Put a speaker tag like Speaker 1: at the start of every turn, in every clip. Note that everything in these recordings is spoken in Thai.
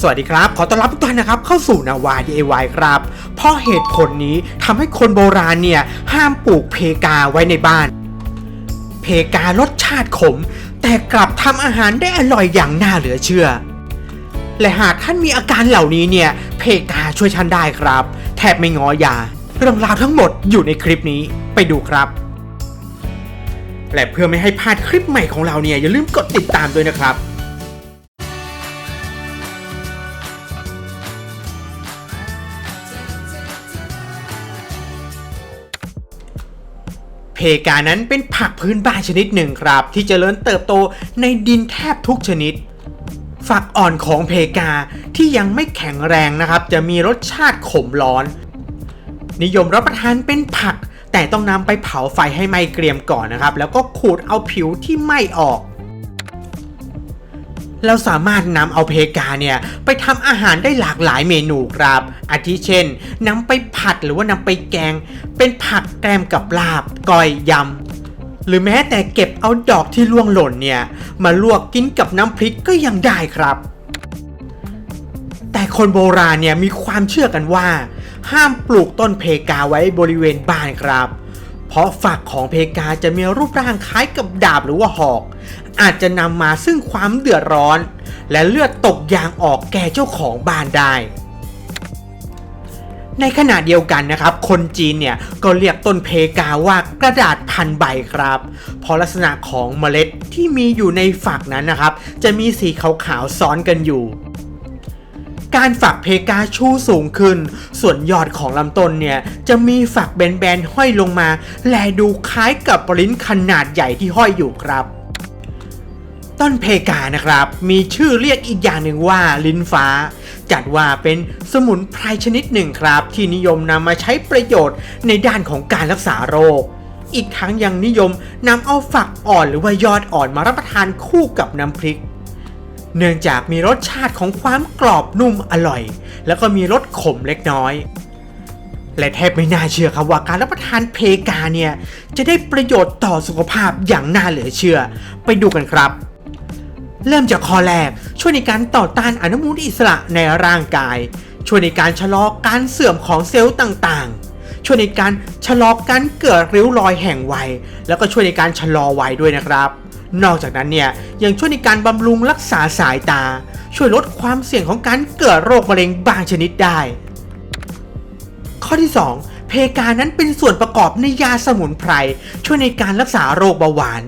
Speaker 1: สวัสดีครับ ขอต้อนรับทุกท่านนะครับ เข้าสู่นาวา DIY ครับ เพราะเหตุผลนี้ทำให้คนโบราณเนี่ย ห้ามปลูกเพกาไว้ในบ้าน เพการสชาติขม แต่กลับทำอาหารได้อร่อยอย่างน่าเหลือเชื่อ และหากท่านมีอาการเหล่านี้เนี่ย เพกาช่วยท่านได้ครับ แทบไม่งอยา เรื่องราวทั้งหมดอยู่ในคลิปนี้ไปดูครับและเพื่อไม่ให้พลาดคลิปใหม่ของเราเนี่ยอย่าลืมกดติดตามด้วยนะครับ เพกานั้นเป็นผักพื้นบ้านชนิดหนึ่งครับ ที่จเจริญเติบโตในดินแทบทุกชนิด ฝักอ่อนของเพกาที่ยังไม่แข็งแรงนะครับ จะมีรสชาติขมร้อน นิยมรับประทานเป็นผัก แต่ต้องนำไปเผาไฟให้ไหม้เกรียมก่อนนะครับ แล้วก็ขูดเอาผิวที่ไหม้ออก เราสามารถนำเอาเพกาเนี่ยไปทำอาหารได้หลากหลายเมนูครับ อาทิเช่นนำไปผัดหรือว่านำไปแกง เป็นผักแกล้มกับลาบก้อยยำหรือแม้แต่เก็บเอาดอกที่ร่วงหล่นเนี่ย มาลวกกินกับน้ำพริกก็ยังได้ครับ แต่คนโบราณเนี่ยมีความเชื่อกันว่า ห้ามปลูกต้นเพกาไว้บริเวณบ้านครับ เพราะฝักของเพกาจะมีรูปร่างคล้ายกับดาบหรือว่าหอก อาจจะนำมาซึ่งความเดือดร้อน และเลือดตกยางออกแก่เจ้าของบ้านได้ ในขณะเดียวกันนะครับ คนจีนเนี่ยก็เรียกต้นเพกาว่ากระดาษพันใบครับ เพราะลักษณะของเมล็ดที่มีอยู่ในฝักนั้นนะครับ จะมีสีขาวๆซ้อนกันอยู่ การฝักเพกาชูสูงขึ้น ส่วนยอดของลำต้นเนี่ยจะมีฝักแบนๆห้อยลงมา แลดูคล้ายกับปลิ้นขนาดใหญ่ที่ห้อยอยู่ครับ ต้นเพกานะครับ มีชื่อเรียกอีกอย่างหนึ่งว่าลิ้นฟ้า จัดว่าเป็นสมุนไพรชนิดหนึ่งครับ ที่นิยมนำมาใช้ประโยชน์ในด้านของการรักษาโรคอีกทั้งยังนิยมนำเอาฝักอ่อนหรือว่ายอดอ่อนมารับประทานคู่กับน้ำพริก เนื่องจากมีรสชาติของความกรอบนุ่มอร่อย แล้วก็มีรสขมเล็กน้อย และแทบไม่น่าเชื่อครับว่าการรับประทานเพกาเนี่ย จะได้ประโยชน์ต่อสุขภาพอย่างน่าเหลือเชื่อ ไปดูกันครับ เริ่มจากข้อแรกช่วยในการต่อต้านอนุมูลอิสระในร่างกาย ช่วยในการชะลอการเสื่อมของเซลล์ต่างๆ ช่วยในการชะลอการเกิดริ้วรอยแห่งวัย แล้วก็ช่วยในการชะลอวัยด้วยนะครับ นอกจากนั้นเนี่ยยังช่วยในการบำรุงรักษาสายตา ช่วยลดความเสี่ยงของการเกิดโรคมะเร็งบางชนิดได้ ข้อที่ 2 เพกานั้นเป็นส่วนประกอบในยาสมุนไพรช่วยในการรักษาโรคเบาหวาน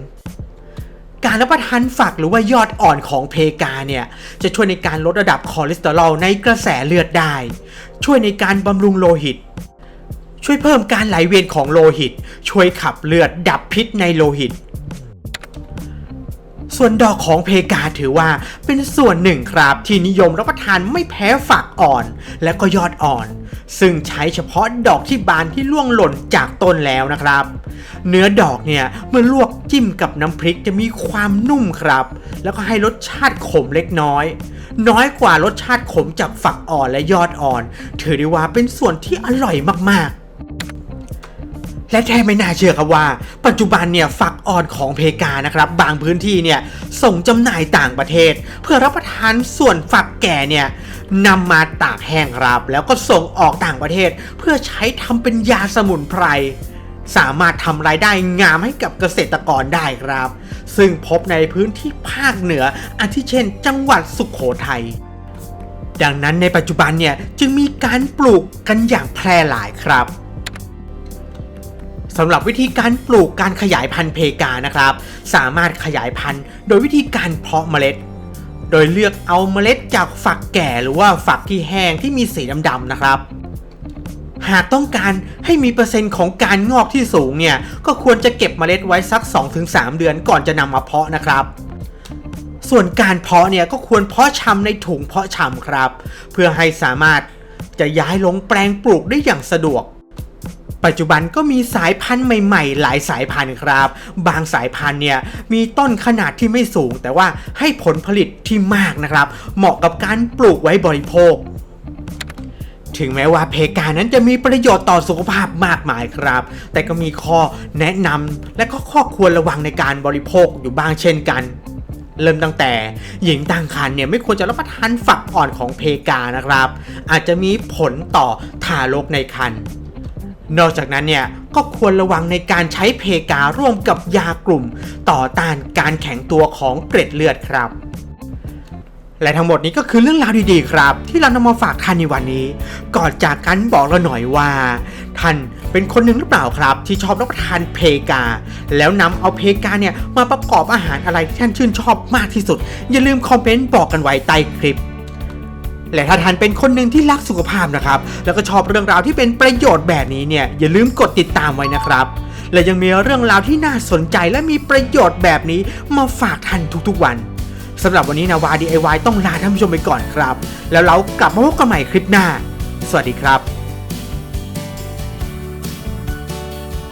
Speaker 1: การรับประทานฝักหรือว่ายอดอ่อนของเพกาเนี่ยจะช่วยในการลดระดับคอเลสเตอรอลในกระแสเลือดได้ ช่วยในการบำรุงโลหิต ช่วยเพิ่มการไหลเวียนของโลหิต ช่วยขับเลือดดับพิษในโลหิต ส่วนดอกของเพกาถือว่าเป็นส่วนหนึ่งครับที่นิยมรับประทานไม่แพ้ฝักอ่อน และก็ยอดอ่อน ซึ่งใช้เฉพาะดอกที่บานที่ล่วงหล่นจากต้นแล้วนะครับ เนื้อดอกเนี่ยเมื่อลวกจิ้มกับน้ำพริกจะมีความนุ่มครับ แล้วก็ให้รสชาติขมเล็กน้อย น้อยกว่ารสชาติขมจากฝักอ่อนและยอดอ่อน ถือได้ว่าเป็นส่วนที่อร่อยมาก และแท้ไม่น่าเชื่อครับว่า ปัจจุบันเนี่ยฝักอ่อนของเพกานะครับบางพื้นที่เนี่ยส่งจำหน่ายต่างประเทศ เพื่อรับประทานส่วนฝักแก่เนี่ยนำมาตากแห้งครับ แล้วก็ส่งออกต่างประเทศ เพื่อใช้ทำเป็นยาสมุนไพรสามารถทำรายได้งามให้กับเกษตรกรได้ครับ ซึ่งพบในพื้นที่ภาคเหนืออาทิเช่น จังหวัดสุขโขทัยดังนั้นในปัจจุบันเนี่ยจึงมีการปลูกกันอย่างแพร่หลายครับ สำหรับวิธีการปลูกการขยายพันธุ์เพกานะครับ สามารถขยายพันธุ์โดยวิธีการเพาะเมล็ด โดยเลือกเอาเมล็ดจากฝักแก่หรือว่าฝักที่แห้งที่มีสีดำๆนะครับ หากต้องการให้มีเปอร์เซ็นต์ของการงอกที่สูงเนี่ยก็ควรจะเก็บเมล็ดไว้สัก 2-3 เดือนก่อนจะนำมาเพาะนะครับส่วนการเพาะเนี่ยก็ควรเพาะชำในถุงเพาะชำครับ เพื่อให้สามารถจะย้ายลงแปลงปลูกได้อย่างสะดวก ปัจจุบันก็มีสายพันธุ์ใหม่ๆ หลายสายพันธุ์ครับ บางสายพันธุ์เนี่ยมีต้นขนาดที่ไม่สูง แต่ว่าให้ผลผลิตที่มากนะครับ เหมาะกับการปลูกไว้บริโภคถึงแม้ว่าเพกานั้นจะมีประโยชน์ต่อสุขภาพมากมายครับ แต่ก็มีข้อแนะนำและก็ข้อควรระวังในการบริโภคอยู่บ้างเช่นกัน เริ่มตั้งแต่หญิงตั้งครรภ์เนี่ยไม่ควรจะรับประทานฝักอ่อนของเพกานะครับ อาจจะมีผลต่อทารกในครรภ์ นอกจากนั้นเนี่ยก็ควรระวังในการใช้เพการ่วมกับยากลุ่ม ต่อต้านการแข็งตัวของเกร็ดเลือดครับ และทั้งหมดนี้ก็คือเรื่องราวดีๆครับ ที่เรานำมาฝากท่านในวันนี้ ก่อนจากกันบอกเราหน่อยว่า ท่านเป็นคนหนึ่งหรือเปล่าครับ ที่ชอบรับประทานเพกา แล้วนำเอาเพกาเนี่ยมาประกอบอาหารอะไรที่ท่านชื่นชอบมากที่สุด อย่าลืมคอมเมนต์บอกกันไว้ใต้คลิป และถ้าท่านเป็นคนหนึ่งที่รักสุขภาพนะครับ แล้วก็ชอบเรื่องราวที่เป็นประโยชน์แบบนี้เนี่ยอย่าลืมกดติดตามไว้นะครับ และยังมีเรื่องราวที่น่าสนใจและมีประโยชน์แบบนี้มาฝากท่านทุกๆวันสำหรับวันนี้นะวา DIY ต้องลาท่านผู้ชมไปก่อนครับ แล้วเรากลับมาพบกันใหม่คลิปหน้า สวัสดีครับ